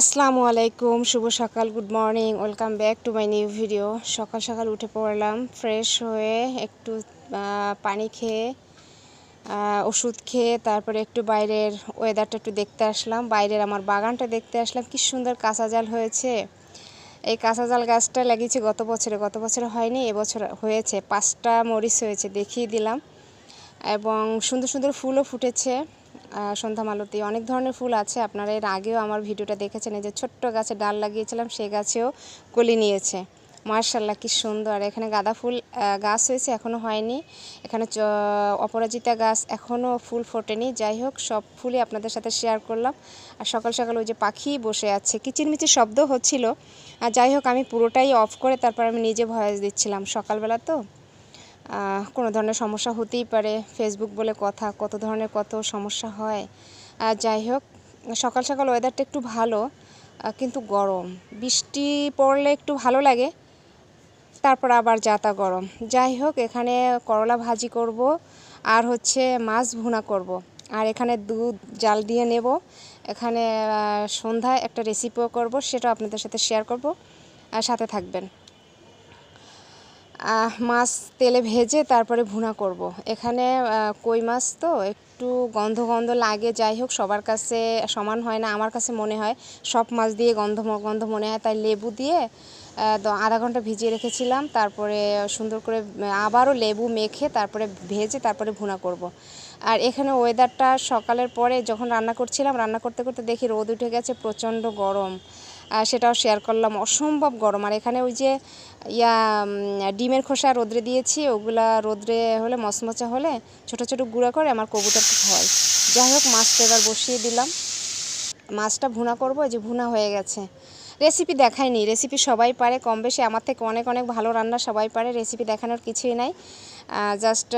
আসসালামু আলাইকুম, শুভ সকাল good morning welcome back to my new video সকাল সকাল উঠে পড়লাম ফ্রেশ হয়ে একটু পানি খেয়ে ওষুধ খেয়ে, তারপরে একটু বাইরের ওয়েদারটা একটু দেখতে আসলাম। বাইরের আমার বাগানটা দেখতে আসলাম, কি সুন্দর কাঁচা জাল হয়েছে। এই কাঁচা জাল গাছটা লাগিয়েছি গত বছরে গত বছরে হয়নি, এবছর হয়েছে। পাঁচটা মরিচ হয়েছে, দেখিয়ে দিলাম। এবং সুন্দর সুন্দর ফুলও ফুটেছে। সন্ধ্যা মালতী অনেক ধরনের ফুল আছে। আপনারা এর আগেও আমার ভিডিওটা দেখেছেন, এই যে ছোট্ট গাছে ডাল লাগিয়েছিলাম, সে গাছেও কলি নিয়েছে। মার্শাল্লাহ কি সুন্দর। এখানে গাঁদা ফুল গাছ হয়েছে এখনও হয়নি। এখানে অপরাজিতা গাছ এখনও ফুল ফোটেনি। যাই হোক, সব ফুলই আপনাদের সাথে শেয়ার করলাম। আর সকাল সকাল ওই যে পাখি বসে আছে, কিচিরমিচির শব্দ হচ্ছিল। আর যাই হোক, আমি পুরোটাই অফ করে তারপর আমি নিজে ভয়েস দিচ্ছিলাম। সকালবেলা তো কোনো ধরনের সমস্যা হতেই পারে ফেসবুক বলে কথা, কত ধরনের কত সমস্যা হয়। যাই হোক, সকাল সকাল ওয়েদারটা একটু ভালো কিন্তু গরম। বৃষ্টি পড়লে একটু ভালো লাগে, তারপর আবার যাতা গরম। যাই হোক, এখানে করলা ভাজি করব, আর হচ্ছে মাছ ভুনা করব। আর এখানে দুধ, জাল দিয়ে নেব। এখানে সন্ধ্যায় একটা রেসিপিও করব সেটা আপনাদের সাথে শেয়ার করব। আর সাথে থাকবেন। মাছ তেলে ভেজে তারপরে ভুনা করব। এখানে কই মাছ তো একটু গন্ধ গন্ধ লাগে, যাই হোক, সবার কাছে সমান হয় না, আমার কাছে মনে হয় সব মাছ দিয়ে গন্ধ গন্ধ মনে হয়, তাই লেবু দিয়ে আধা ঘণ্টা ভিজিয়ে রেখেছিলাম তারপরে সুন্দর করে আবারও লেবু মেখে তারপরে ভেজে তারপরে ভুনা করব। আর এখানে ওয়েদারটা সকালের পরে যখন রান্না করছিলাম, রান্না করতে করতে দেখি রোদ উঠে গেছে, প্রচণ্ড গরম সেটাও শেয়ার করলাম। অসম্ভব গরম। আর এখানে ওই যে, ইয়া ডিমের খোসা রোদ্রে দিয়েছি, ওগুলা রোদ্রে হলে, মচমচা হলে, ছোট ছোট গুঁড়া করে আমার কবুতরকে খাওয়াই। যাই হোক, মাছটা এবার বসিয়ে দিলাম। মাছটা ভুনা করব যে ভুনা হয়ে গেছে। রেসিপি দেখায়নি রেসিপি সবাই পারে, কম বেশি। আমার থেকে অনেক অনেক ভালো রান্না সবাই পারে। রেসিপি দেখানোর কিছুই নাই। জাস্ট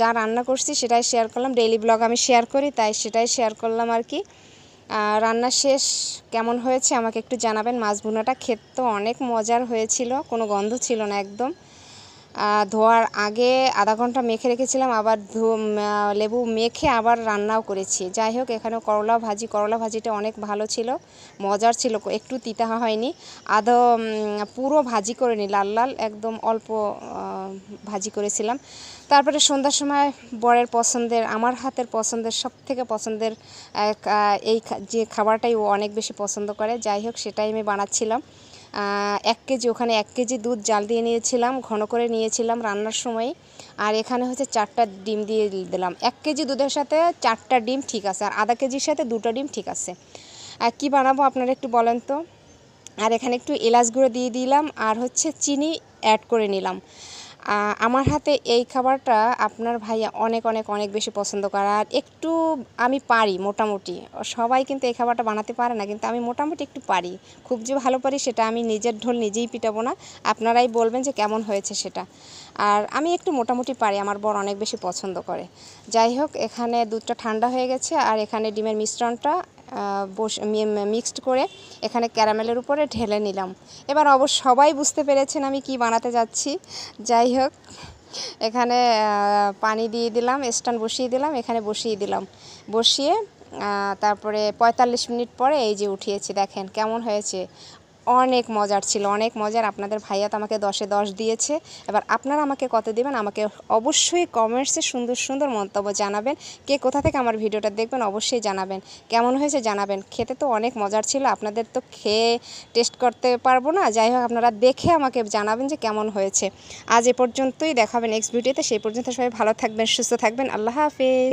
যা রান্না করছি, সেটাই শেয়ার করলাম। ডেইলি ব্লগ আমি শেয়ার করি, তাই সেটাই শেয়ার করলাম আর কি। রান্না শেষ কেমন হয়েছে আমাকে একটু জানাবেন। মাছ ভুনাটা খেতে অনেক মজার হয়েছিল, কোনো গন্ধ ছিল না একদম। ধোয়ার আগে আধা ঘণ্টা মেখে রেখেছিলাম, আবার ধু- লেবু মেখে আবার রান্নাও করেছি। যাই হোক, এখানে করলা ভাজি, করলা ভাজিটা অনেক ভালো ছিল, মজার ছিল একটু তিতা হয়নি। আধো পুরো ভাজি করে নি, লাল লাল, একদম অল্প ভাজি করেছিলাম। তারপরে সন্ধ্যার সময় বরের পছন্দের, আমার হাতের পছন্দের সব থেকে পছন্দের এই যে খাবারটাই ও অনেক বেশি পছন্দ করে। যাই হোক, সেটাই আমি বানাচ্ছিলাম। এক কেজি, ওখানে এক কেজি দুধ জাল দিয়ে নিয়েছিলাম, ঘন করে নিয়েছিলাম রান্নার সময়। আর এখানে হচ্ছে চারটা ডিম দিয়ে দিলাম। এক কেজি দুধের সাথে চারটা ডিম ঠিক আছে, আর আধা কেজির সাথে দুটো ডিম ঠিক আছে। আর কী বানাবো আপনারা একটু বলেন তো? আর এখানে একটু এলাচ গুঁড়ো দিয়ে দিলাম, আর হচ্ছে চিনি অ্যাড করে নিলাম। আমার হাতে এই খাবারটা আপনার ভাইয়া অনেক অনেক অনেক বেশি পছন্দ করে। আর একটু আমি পারি মোটামুটি। সবাই কিন্তু এই খাবারটা বানাতে পারে না, কিন্তু আমি মোটামুটি একটু পারি। খুব যে ভালো পারি সেটা আমি নিজের ঢোল নিজেই পিটাবো না। আপনারাই বলবেন যে কেমন হয়েছে সেটা। আর আমি একটু মোটামুটি পারি, আমার বর অনেক বেশি পছন্দ করে। যাই হোক, এখানে দুধটা ঠান্ডা হয়ে গেছে, আর এখানে ডিমের মিশ্রণটা মিক্সড করে এখানে ক্যারামেলের উপরে ঢেলে নিলাম। এবার অবশ্য সবাই বুঝতে পেরেছেন আমি কি বানাতে যাচ্ছি। যাই হোক, এখানে পানি দিয়ে দিলাম স্ট্যান্ড বসিয়ে দিলাম, এখানে বসিয়ে দিলাম। বসিয়ে তারপরে পঁয়তাল্লিশ মিনিট পরে এই যে উঠিয়েছি, দেখেন কেমন হয়েছে। অনেক মজার ছিল, অনেক মজার। আপনাদের ভাইয়া তো আমাকে দশে দশ দিয়েছে। এবার আপনারা আমাকে কত দিবেন? আমাকে অবশ্যই কমেন্টসে সুন্দর সুন্দর মন্তব্য জানাবেন। কে কোথা থেকে আমার ভিডিওটা দেখবেন অবশ্যই জানাবেন। কেমন হয়েছে জানাবেন। খেতে তো অনেক মজার ছিল। আপনাদের তো খেয়ে টেস্ট করতে পারব না। যাই হোক, আপনারা দেখে আমাকে জানাবেন যে কেমন হয়েছে। আজ এ পর্যন্তই। দেখাবেন নেক্সট ভিডিওতে সেই পর্যন্ত সবাই ভালো থাকবেন, সুস্থ থাকবেন। আল্লাহ হাফেজ।